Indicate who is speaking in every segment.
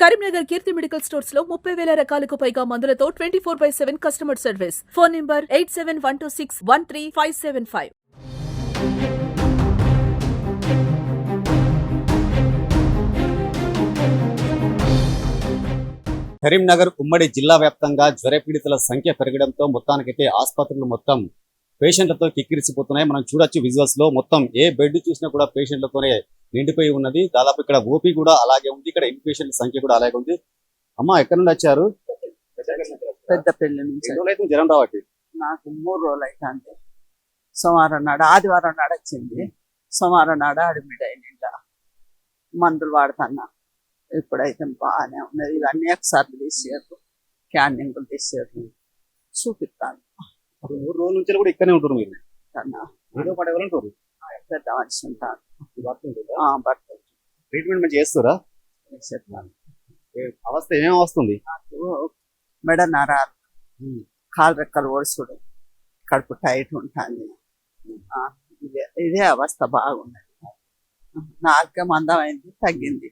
Speaker 1: కరీంనగర్ కీర్తి medical స్టోర్స్లో ముప్పై వేల రకాలకు పైగా మందులతో twenty four by seven customer service. Phone number eight seven one two six one three five seven five.
Speaker 2: Karimnagar ఉమ్మడి జిల్లా వ్యాప్తంగా జ్వర పీడితుల సంఖ్య పెరగడంతో మొత్తానికైతే ఆసుపత్రులు మొత్తం పేషెంట్లతో కిక్కిరిసిపోతున్నాయి. మనం చూడొచ్చు విజువల్స్లో మొత్తం ఏ బెడ్ చూసినా కూడా పేషెంట్లతోనే నిండిపోయి ఉన్నది. దాదాపు ఇక్కడ ఓపీ కూడా అలాగే ఉంది. ఇక్కడ ఇన్ పేషెంట్ల సంఖ్య కూడా అలాగే ఉంది. అమ్మా ఎక్కడ నుండి వచ్చారు?
Speaker 3: పెద్ద పెళ్ళి నుంచి.
Speaker 2: జ్వరం రావట్టి
Speaker 3: నాకు మూడు రోజులు అయితే సోమవారం నాడు ఆదివారం నాడు వచ్చింది. సోమవారం నాడు అడ్మిట్ అయిన మందులు వాడుతున్నా. ఇప్పుడైతే బాగానే ఉన్నది. ఇవన్నీ ఒకసారి తీసారు క్యాన్నింగ్ తీసారు చూపిస్తాను.
Speaker 2: మూడు రోజుల నుంచి కూడా ఇక్కడనే ఉంటారు మీరు. ఏదో పడేవాళ్ళు ఉంటారు? ట్రీట్మెంట్ మంచి చేస్తారా?
Speaker 3: చెప్తాను
Speaker 2: అవస్థ ఏమేమి వస్తుంది?
Speaker 3: మెడ నరాలు కాలు రెక్కలు ఒడుసుడు కడుపు టైట్ ఉంటుంది. ఇదే అవస్థ బాగున్నది నాలుగే మందం అయింది తగ్గింది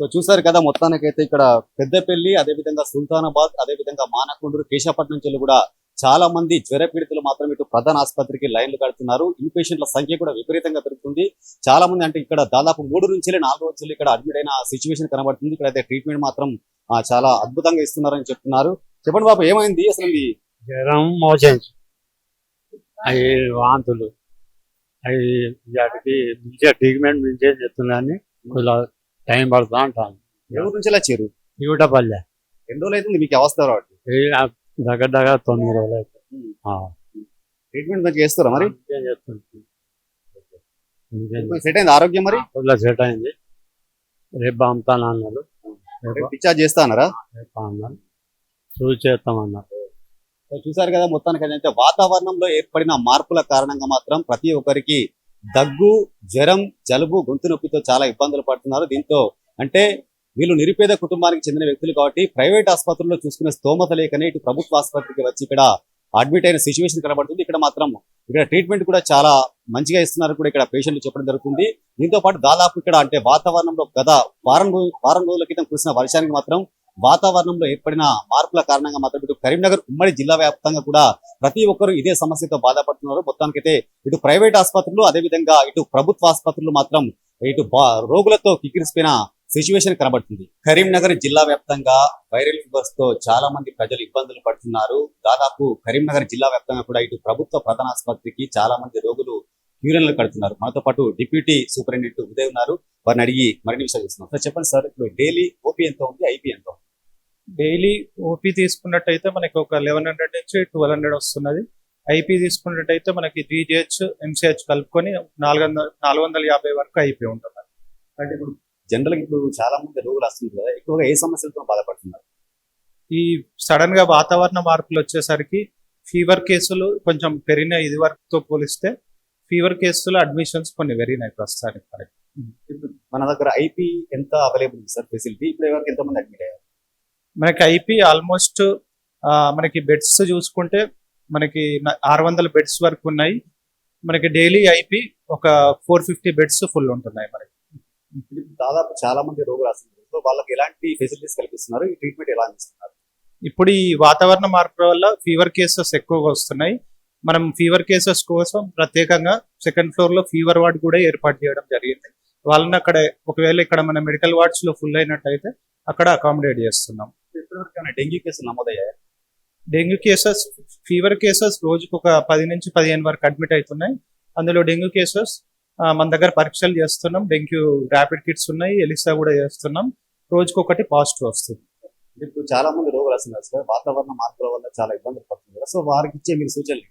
Speaker 2: సో చూసారు కదా మొత్తానికైతే ఇక్కడ పెద్దపల్లి అదే విధంగా సుల్తానాబాద్ అదే విధంగా మానకొండూరు కేశాపట్నం నుంచి కూడా చాలా మంది జ్వర పీడితులు మాత్రం ఇటు ప్రధాన ఆసుపత్రికి లైన్లు కడుతున్నారు. ఇన్పేషెంట్ల సంఖ్య కూడా విపరీతంగా పెరుగుతుంది. చాలా మంది అంటే ఇక్కడ దాదాపు మూడు నుంచి నాలుగు రోజులు ఇక్కడ అడ్మిట్ అయిన సిచ్యువేషన్ కనబడుతుంది. ఇక్కడ అయితే ట్రీట్మెంట్ మాత్రం చాలా అద్భుతంగా ఇస్తున్నారని చెప్తున్నారు. చెప్పండి బాబు ఏమైంది అసలు
Speaker 4: జ్వరం మోషన్స్ అవి వాంతులు. అవి వాటికి మంచిగా ట్రీట్మెంట్ మంచిగా చెప్తున్నాను టైం పడుతా అంటాను.
Speaker 2: ఎవరి నుంచి వచ్చారు
Speaker 4: ఇవిటపల్లె
Speaker 2: ఎన్ని రోజులు అవుతుంది మీకు అవస్థ రావట్లేదు
Speaker 4: ఆ దగ్గర దగ్గర తొమ్మిది రోజులు అయితే
Speaker 2: ట్రీట్మెంట్ మంచిగా చేస్తారా మరి? సెట్ అయింది ఆరోగ్యం మరి?
Speaker 4: సెట్ అయింది. రేపు అమ్ముతాను అన్నారు
Speaker 2: డిశ్చార్జ్ చేస్తా అన్నారా?
Speaker 4: రేపు అన్నారు చూసి చేస్తామన్నారు
Speaker 2: చూసారు కదా మొత్తానికి అయితే వాతావరణంలో ఏర్పడిన మార్పుల కారణంగా మాత్రం ప్రతి ఒక్కరికి దగ్గు జ్వరం జలుబు గొంతు నొప్పితో చాలా ఇబ్బందులు పడుతున్నారు. దీంతో అంటే వీళ్ళు నిరుపేద కుటుంబానికి చెందిన వ్యక్తులు కాబట్టి ప్రైవేట్ ఆసుపత్రుల్లో చూసుకునే స్తోమత లేకనే ఇటు ప్రభుత్వ ఆసుపత్రికి వచ్చి ఇక్కడ అడ్మిట్ అయిన సిచ్యువేషన్ కనబడుతుంది. ఇక్కడ మాత్రం ఇక్కడ ట్రీట్మెంట్ కూడా చాలా మంచిగా ఇస్తున్నారు కూడా ఇక్కడ పేషెంట్లు చెప్పడం జరుగుతుంది. దీంతో పాటు దాదాపు ఇక్కడ అంటే వాతావరణంలో గత వారం రోజు వారం రోజుల క్రితం కురిసిన వర్షానికి మాత్రం వాతావరణంలో ఏర్పడిన మార్పుల కారణంగా మాత్రం ఇటు కరీంనగర్ ఉమ్మడి జిల్లా వ్యాప్తంగా కూడా ప్రతి ఒక్కరు ఇదే సమస్యతో బాధపడుతున్నారు. మొత్తానికైతే ఇటు ప్రైవేట్ ఆసుపత్రులు అదే విధంగా ఇటు ప్రభుత్వ ఆసుపత్రులు మాత్రం ఇటు రోగులతో కిక్కిరిసిపోయిన సిచ్యువేషన్ కనబడుతుంది. కరీంనగర్ జిల్లా వ్యాప్తంగా వైరల్ ఫీవర్స్తో చాలా మంది ప్రజలు ఇబ్బందులు పడుతున్నారు. దాదాపు కరీంనగర్ జిల్లా వ్యాప్తంగా కూడా ఇటు ప్రభుత్వ ప్రధాన ఆసుపత్రికి చాలా మంది రోగులు క్యూరన్లు కడుతున్నారు. మనతో పాటు డిప్యూటీ సూపరింటెండెంట్ ఉదయ్ ఉన్నారు. వారిని అడిగి మరిన్ని విషయాలు చూస్తున్నాం సార్ చెప్పండి సార్ ఇప్పుడు డైలీ ఓపీ ఎంత ఉంది? ఐపీ ఎంత ఉంది?
Speaker 5: డైలీ ఓపీ తీసుకున్నట్టయితే మనకి ఒక లెవెన్ హండ్రెడ్ నుంచి ట్వెల్వ్ హండ్రెడ్ వస్తున్నది. ఐపీ తీసుకున్నట్టయితే మనకి జీజీహెచ్ ఎంసీహెచ్ కలుపుకొని నాలుగు వందల నాలుగు వందల యాభై వరకు ఐపీ ఉంటుంది.
Speaker 2: అంటే ఇప్పుడు జనరల్ ఇప్పుడు చాలా మంది రోగులు వస్తుంది కదా ఎక్కువగా ఏ సమస్యలతో బాధపడుతున్నారు?
Speaker 5: ఈ సడన్గా వాతావరణ మార్పులు వచ్చేసరికి ఫీవర్ కేసులు కొంచెం పెరిగినాయి ఇది వరకుతో పోలిస్తే ఫీవర్ కేసులు అడ్మిషన్స్ కొన్ని పెరిగినాయి ప్రస్తుతానికి మనకి.
Speaker 2: మన దగ్గర ఐపీ ఎంత అవైలబుల్ ఉంది సార్? ఫెసిలిటీ ఇప్పుడు ఎవరికి ఎంత మంది అడ్మిట్ అయ్యారు?
Speaker 5: మనకి ఐపీ ఆల్మోస్ట్ మనకి బెడ్స్ చూసుకుంటే మనకి ఆరు వందల బెడ్స్ వరకు ఉన్నాయి. మనకి డైలీ ఐపీ ఒక ఫోర్ ఫిఫ్టీ బెడ్స్ ఫుల్ ఉంటున్నాయి మనకి.
Speaker 2: దాదాపు చాలా మంది రోగులు వస్తున్నారు సో వాళ్ళకి ఎలాంటి ఫెసిలిటీస్ కల్పిస్తున్నారు? ఈ ట్రీట్మెంట్ ఎలా అందిస్తున్నారు?
Speaker 5: ఇప్పుడు ఈ వాతావరణ మార్పుల వల్ల ఫీవర్ కేసెస్ ఎక్కువగా వస్తున్నాయి. మనం ఫీవర్ కేసెస్ కోసం ప్రత్యేకంగా సెకండ్ ఫ్లోర్లో ఫీవర్ వార్డ్ కూడా ఏర్పాటు చేయడం జరిగింది. వాళ్ళని అక్కడ ఒకవేళ ఇక్కడ మన మెడికల్ వార్డ్స్లో ఫుల్ అయినట్టయితే అక్కడ అకామిడేట్ చేస్తున్నాం.
Speaker 2: ఏమైనా డెంగ్యూ కేసులు నమోదయ్యాయి?
Speaker 5: డెంగ్యూ కేసెస్ ఫీవర్ కేసెస్ రోజుకు ఒక పది నుంచి పదిహేను వరకు అడ్మిట్ అవుతున్నాయి. అందులో డెంగ్యూ కేసెస్ మన దగ్గర పరీక్షలు చేస్తున్నాం. డెంగ్యూ ర్యాపిడ్ కిట్స్ ఉన్నాయి. ఎలిసా కూడా చేస్తున్నాం. రోజుకు ఒకటి పాజిటివ్ వస్తుంది.
Speaker 2: ఇప్పుడు చాలా మంది రోగులు వస్తున్నారు సార్. వాతావరణ మార్పుల వల్ల చాలా ఇబ్బందులు పడుతుంది కదా. సో వారికి ఇచ్చే మీరు సూచనలు?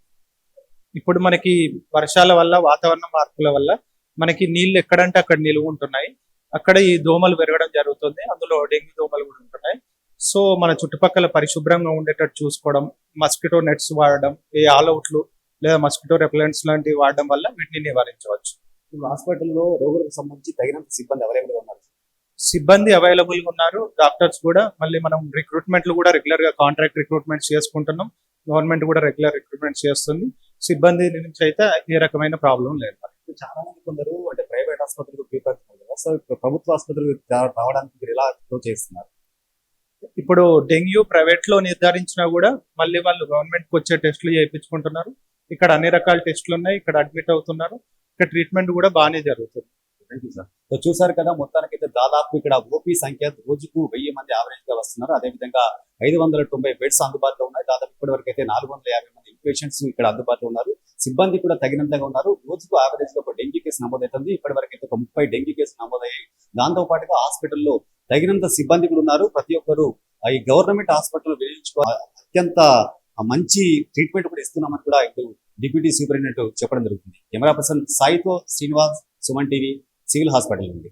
Speaker 5: ఇప్పుడు మనకి వర్షాల వల్ల వాతావరణ మార్పుల వల్ల మనకి నీళ్ళు ఎక్కడంటే అక్కడ నిలువ ఉంటున్నాయి అక్కడ ఈ దోమలు పెరగడం జరుగుతుంది. అందులో డెంగ్యూ దోమలు కూడా ఉంటున్నాయి. సో మన చుట్టుపక్కల పరిశుభ్రంగా ఉండేటట్టు చూసుకోవడం మస్కిటో నెట్స్ వాడడం ఏ ఆల్అవుట్లు లేదా మస్కిటో రెప్లెంట్స్ లాంటివి వాడడం వల్ల వీటిని నివారించవచ్చు.
Speaker 2: హాస్పిటల్లో రోగులకు సంబంధించి తగినంత సిబ్బంది అవైలబుల్ ఉన్నారు?
Speaker 5: సిబ్బంది అవైలబుల్గా ఉన్నారు డాక్టర్స్ కూడా. మళ్ళీ మనం రిక్రూట్మెంట్లు కూడా రెగ్యులర్గా కాంట్రాక్ట్ రిక్రూట్మెంట్స్ చేసుకుంటున్నాం. గవర్నమెంట్ కూడా రెగ్యులర్ రిక్రూట్మెంట్ చేస్తుంది. సిబ్బంది నుంచి అయితే ఏ రకమైన ప్రాబ్లం లేదు
Speaker 2: చాలా మంది కొందరు అంటే ప్రైవేట్ ఆసుపత్రికి ప్రిఫర్ కదా. ప్రభుత్వ ఆసుపత్రికి రావడానికి మీరు ఎలా చేస్తున్నారు?
Speaker 5: ఇప్పుడు డెంగ్యూ ప్రైవేట్లో నిర్ధారించినా కూడా మళ్ళీ వాళ్ళు గవర్నమెంట్కి వచ్చే టెస్టులు చేయించుకుంటున్నారు. ఇక్కడ అన్ని రకాల టెస్టులు ఉన్నాయి. ఇక్కడ అడ్మిట్ అవుతున్నారు. ఇక్కడ ట్రీట్మెంట్ కూడా బాగానే జరుగుతుంది.
Speaker 2: థ్యాంక్ యూ సార్ సో చూసారు కదా మొత్తానికి అయితే దాదాపు ఇక్కడ ఓపీ సంఖ్య రోజుకు వెయ్యి మంది యావరేజ్గా వస్తున్నారు. అదే విధంగా ఐదు వందల తొంభై బెడ్స్ అందుబాటులో ఉన్నాయి. దాదాపు ఇప్పటి వరకు అయితే నాలుగు వందల యాభై మంది పేషెంట్స్ ఇక్కడ అందుబాటులో ఉన్నారు. సిబ్బంది కూడా తగినంతగా ఉన్నారు. రోజుకు యావరేజ్గా ఒక డెంగ్యూ కేసు నమోదవుతుంది. ఇప్పటి వరకు అయితే ఒక ముప్పై డెంగ్యూ కేసు నమోదయ్యాయి. దాంతో పాటుగా హాస్పిటల్లో తగినంత సిబ్బంది కూడా ఉన్నారు. ప్రతి ఒక్కరు ఈ గవర్నమెంట్ హాస్పిటల్ వినియోగించుకో అత్యంత మంచి ట్రీట్మెంట్ కూడా ఇస్తున్నామని కూడా ఇటు డిప్యూటీ సూపరింటెండెంట్ చెప్పడం జరుగుతుంది. Camera person సాయితో Srinivas Suman TV civil hospital నుండి.